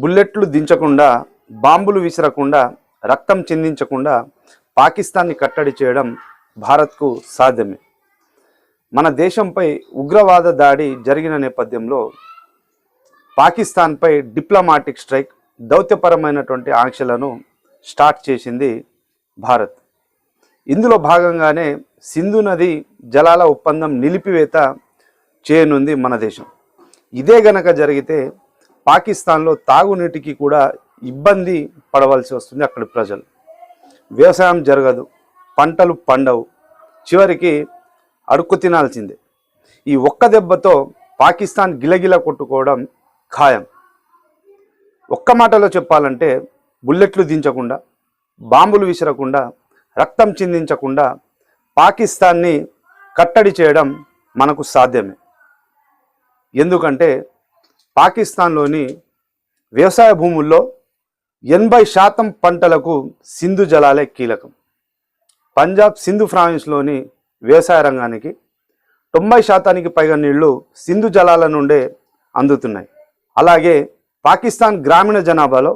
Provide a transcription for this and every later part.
బుల్లెట్లు దించకుండా బాంబులు విసిరకుండా రక్తం చిందించకుండా పాకిస్తాన్ని కట్టడి చేయడం భారత్కు సాధ్యమే. మన దేశంపై ఉగ్రవాద దాడి జరిగిన నేపథ్యంలో పాకిస్తాన్పై డిప్లొమాటిక్ స్ట్రైక్ దౌత్యపరమైనటువంటి ఆంక్షలను స్టార్ట్ చేసింది భారత్. ఇందులో భాగంగానే సింధు నది జలాల ఒప్పందం నిలిపివేత చేయనుంది మన దేశం. ఇదే గనక జరిగితే పాకిస్తాన్లో తాగునీటికి కూడా ఇబ్బంది పడవలసి వస్తుంది అక్కడి ప్రజలు. వ్యవసాయం జరగదు పంటలు పండవు. చివరికి అడుక్కు తినాల్సిందే. ఈ ఒక్క దెబ్బతో పాకిస్తాన్ గిలగిల కొట్టుకోవడం ఖాయం. ఒక్క మాటలో చెప్పాలంటే బుల్లెట్లు దించకుండా బాంబులు విసరకుండా రక్తం చిందించకుండా పాకిస్తాన్ని కట్టడి చేయడం మనకు సాధ్యమే. ఎందుకంటే పాకిస్తాన్లోని వ్యవసాయ భూముల్లో ఎనభై శాతం పంటలకు సింధు జలాలే కీలకం. పంజాబ్ సింధు ప్రావిన్స్లోని వ్యవసాయ రంగానికి తొంభై శాతానికి పైగా నీళ్ళు సింధు జలాల నుండే అందుతున్నాయి. అలాగే పాకిస్తాన్ గ్రామీణ జనాభాలో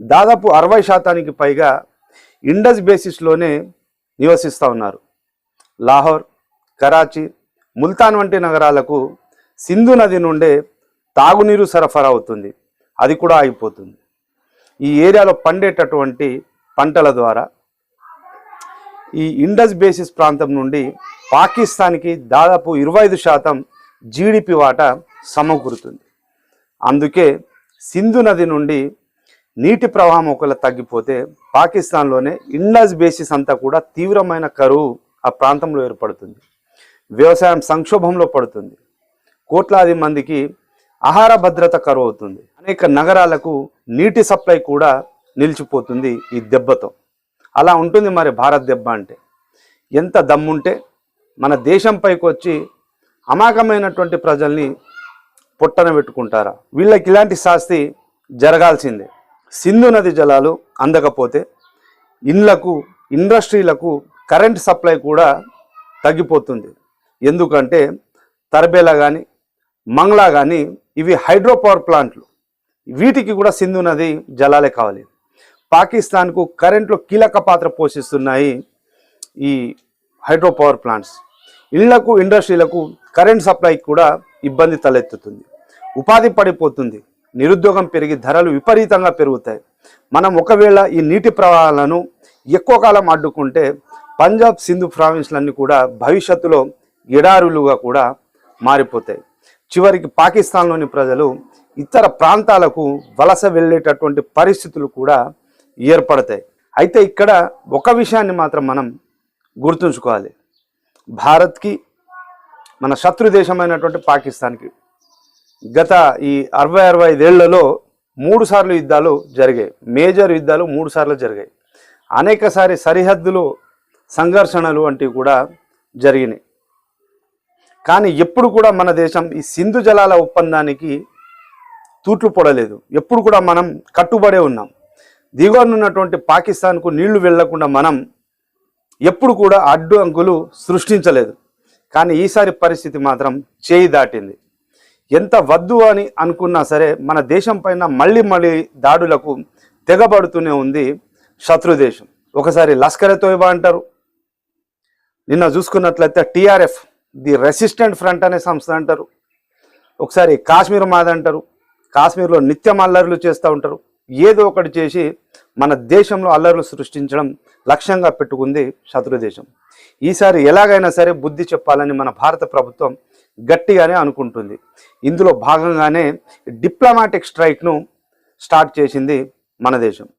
దాదాపు అరవై శాతానికి పైగా ఇండస్ బేసిస్లోనే నివసిస్తూ ఉన్నారు. లాహోర్ కరాచీ ముల్తాన్ వంటి నగరాలకు సింధు నది నుండే తాగునీరు సరఫరా అవుతుంది. అది కూడా ఆగిపోతుంది. ఈ ఏరియాలో పండేటటువంటి పంటల ద్వారా ఈ ఇండస్ బేసిస్ ప్రాంతం నుండి పాకిస్తాన్కి దాదాపు ఇరవై ఐదు శాతం జీడిపి వాటా సమకూరుతుంది. అందుకే సింధు నది నుండి నీటి ప్రవాహం ఒకవేళ తగ్గిపోతే పాకిస్తాన్లోనే ఇండస్ బేసిస్ అంతా కూడా తీవ్రమైన కరువు ఆ ప్రాంతంలో ఏర్పడుతుంది. వ్యవసాయం సంక్షోభంలో పడుతుంది. కోట్లాది మందికి ఆహార భద్రత కరువు అవుతుంది. అనేక నగరాలకు నీటి సప్లై కూడా నిలిచిపోతుంది ఈ దెబ్బతో. అలా ఉంటుంది మరి భారత్ దెబ్బ అంటే. ఎంత దమ్ముంటే మన దేశంపైకి వచ్చి అమాకమైనటువంటి ప్రజల్ని పొట్టన పెట్టుకుంటారా? వీళ్ళకి ఇలాంటి శాస్తి జరగాల్సిందే. సింధు నది జలాలు అందకపోతే ఇండ్లకు ఇండస్ట్రీలకు కరెంట్ సప్లై కూడా తగ్గిపోతుంది. ఎందుకంటే తర్బేలా కానీ మంగ్లా కానీ ఇవి హైడ్రో పవర్ ప్లాంట్లు. వీటికి కూడా సింధు నది జలాలే కావాలి. పాకిస్తాన్కు కరెంట్లో కీలక పాత్ర పోషిస్తున్నాయి ఈ హైడ్రో పవర్ ప్లాంట్స్. ఇళ్ళకు ఇండస్ట్రీలకు కరెంట్ సప్లై కూడా ఇబ్బంది తలెత్తుతుంది. ఉపాధి పడిపోతుంది. నిరుద్యోగం పెరిగి ధరలు విపరీతంగా పెరుగుతాయి. మనం ఒకవేళ ఈ నీటి ప్రవాహాలను ఎక్కువ కాలం అడ్డుకుంటే పంజాబ్ సింధు ప్రావిన్స్లన్నీ కూడా భవిష్యత్తులో ఎడారులుగా కూడా మారిపోతాయి. చివరికి పాకిస్తాన్లోని ప్రజలు ఇతర ప్రాంతాలకు వలస వెళ్ళేటటువంటి పరిస్థితులు కూడా ఏర్పడతాయి. అయితే ఇక్కడ ఒక విషయాన్ని మాత్రం మనం గుర్తుంచుకోవాలి. భారత్కి మన శత్రు దేశమైనటువంటి పాకిస్తాన్కి గత ఈ అరవై అరవై ఐదేళ్ళలో మూడు సార్లు యుద్ధాలు జరిగాయి. మేజర్ యుద్ధాలు మూడు సార్లు జరిగాయి. అనేకసారి సరిహద్దులు సంఘర్షణలు వంటివి కూడా జరిగినాయి. కానీ ఎప్పుడు కూడా మన దేశం ఈ సింధు జలాల ఒప్పందానికి తూట్లు పొడలేదు. ఎప్పుడు కూడా మనం కట్టుబడే ఉన్నాం. దిగువనున్నటువంటి పాకిస్తాన్కు నీళ్ళు వెళ్ళకుండా మనం ఎప్పుడు కూడా అడ్డు అంకులు సృష్టించలేదు. కానీ ఈసారి పరిస్థితి మాత్రం చేయి దాటింది. ఎంత వద్దు అని అనుకున్నా సరే మన దేశం పైన మళ్ళీ మళ్ళీ దాడులకు తెగబడుతూనే ఉంది శత్రుదేశం ఒకసారి లష్కర్ తోయబా అంటారు? నిన్న చూసుకున్నట్లయితే టీఆర్ఎఫ్ ది రెసిస్టెంట్ ఫ్రంట్ అనే సంస్థ అంటారు. ఒకసారి కాశ్మీర్ మాద అంటారు. కాశ్మీర్లో నిత్యం అల్లర్లు చేస్తూ ఉంటారు. ఏదో ఒకటి చేసి మన దేశంలో అల్లర్లు సృష్టించడం లక్ష్యంగా పెట్టుకుంది శత్రు దేశం ఈసారి ఎలాగైనా సరే బుద్ధి చెప్పాలని మన భారత ప్రభుత్వం గట్టిగానే అనుకుంటుంది. ఇందులో భాగంగానే డిప్లొమాటిక్ స్ట్రైక్ను స్టార్ట్ చేసింది మన దేశం.